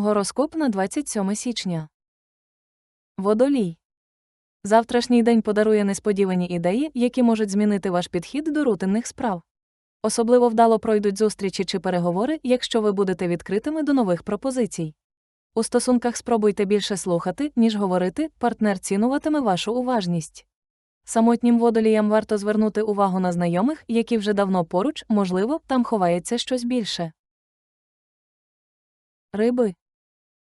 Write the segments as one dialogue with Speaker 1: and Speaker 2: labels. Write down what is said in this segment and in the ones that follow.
Speaker 1: Гороскоп на 27 січня. Водолій. Завтрашній день подарує несподівані ідеї, які можуть змінити ваш підхід до рутинних справ. Особливо вдало пройдуть зустрічі чи переговори, якщо ви будете відкритими до нових пропозицій. У стосунках спробуйте більше слухати, ніж говорити, партнер цінуватиме вашу уважність. Самотнім водоліям варто звернути увагу на знайомих, які вже давно поруч, можливо, там ховається щось більше. Риби.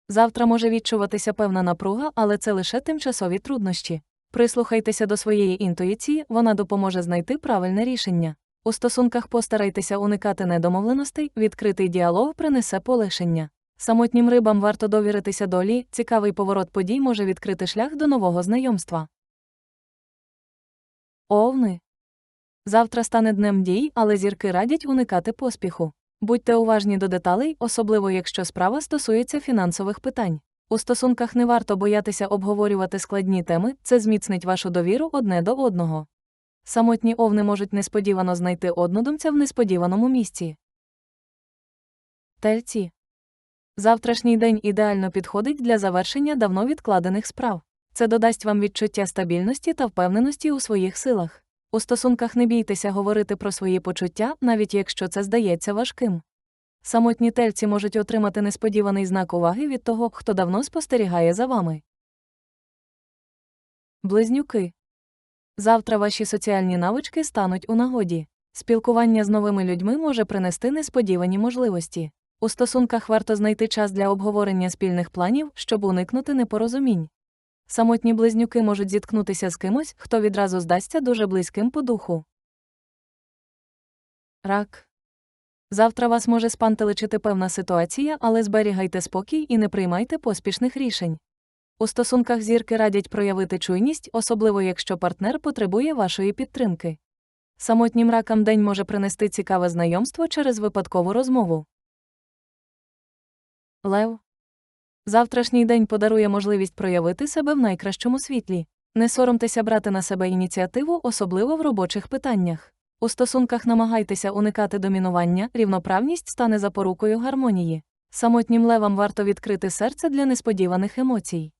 Speaker 1: Завтра може відчуватися певна напруга, але це лише тимчасові труднощі. Прислухайтеся до своєї інтуїції, вона допоможе знайти правильне рішення. У стосунках постарайтеся уникати недомовленостей, відкритий діалог принесе полегшення. Самотнім рибам варто довіритися долі, цікавий поворот подій може відкрити шлях до нового знайомства. Овни. Завтра стане днем дій, але зірки радять уникати поспіху. Будьте уважні до деталей, особливо якщо справа стосується фінансових питань. У стосунках не варто боятися обговорювати складні теми, це зміцнить вашу довіру одне до одного. Самотні овни можуть несподівано знайти однодумця в несподіваному місці. Тельці. Завтрашній день ідеально підходить для завершення давно відкладених справ. Це додасть вам відчуття стабільності та впевненості у своїх силах. У стосунках не бійтеся говорити про свої почуття, навіть якщо це здається важким. Самотні тельці можуть отримати несподіваний знак уваги від того, хто давно спостерігає за вами. Близнюки. Завтра ваші соціальні навички стануть у нагоді. Спілкування з новими людьми може принести несподівані можливості. У стосунках варто знайти час для обговорення спільних планів, щоб уникнути непорозумінь. Самотні близнюки можуть зіткнутися з кимось, хто відразу здасться дуже близьким по духу. Рак. Завтра вас може спантеличити певна ситуація, але зберігайте спокій і не приймайте поспішних рішень. У стосунках зірки радять проявити чуйність, особливо якщо партнер потребує вашої підтримки. Самотнім ракам день може принести цікаве знайомство через випадкову розмову. Лев. Завтрашній день подарує можливість проявити себе в найкращому світлі. Не соромтеся брати на себе ініціативу, особливо в робочих питаннях. У стосунках намагайтеся уникати домінування, рівноправність стане запорукою гармонії. Самотнім левам варто відкрити серце для несподіваних емоцій.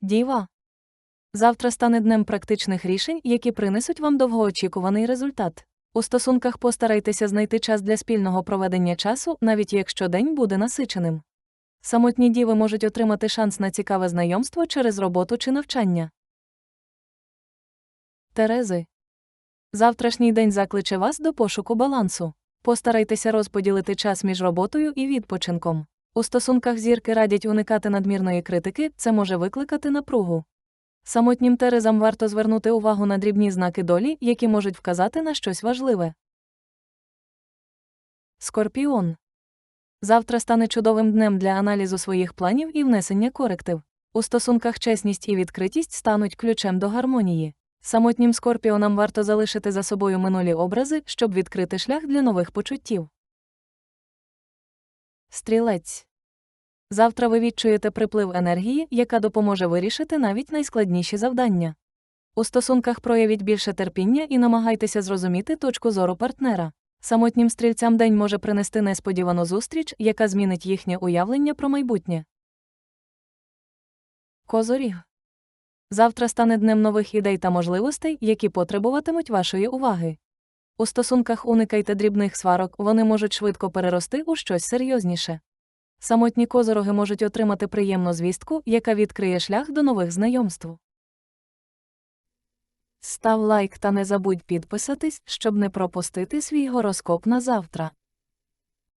Speaker 1: Діва. Завтра стане днем практичних рішень, які принесуть вам довгоочікуваний результат. У стосунках постарайтеся знайти час для спільного проведення часу, навіть якщо день буде насиченим. Самотні діви можуть отримати шанс на цікаве знайомство через роботу чи навчання. Терези. Завтрашній день закличе вас до пошуку балансу. Постарайтеся розподілити час між роботою і відпочинком. У стосунках зірки радять уникати надмірної критики, це може викликати напругу. Самотнім терезам варто звернути увагу на дрібні знаки долі, які можуть вказати на щось важливе. Скорпіон. Завтра стане чудовим днем для аналізу своїх планів і внесення коректив. У стосунках чесність і відкритість стануть ключем до гармонії. Самотнім скорпіонам варто залишити за собою минулі образи, щоб відкрити шлях для нових почуттів. Стрілець. Завтра ви відчуєте приплив енергії, яка допоможе вирішити навіть найскладніші завдання. У стосунках проявіть більше терпіння і намагайтеся зрозуміти точку зору партнера. Самотнім стрільцям день може принести несподівану зустріч, яка змінить їхнє уявлення про майбутнє. Козоріг. Завтра стане днем нових ідей та можливостей, які потребуватимуть вашої уваги. У стосунках уникайте дрібних сварок, вони можуть швидко перерости у щось серйозніше. Самотні козороги можуть отримати приємну звістку, яка відкриє шлях до нових знайомств. Став лайк та не забудь підписатись, щоб не пропустити свій гороскоп на завтра.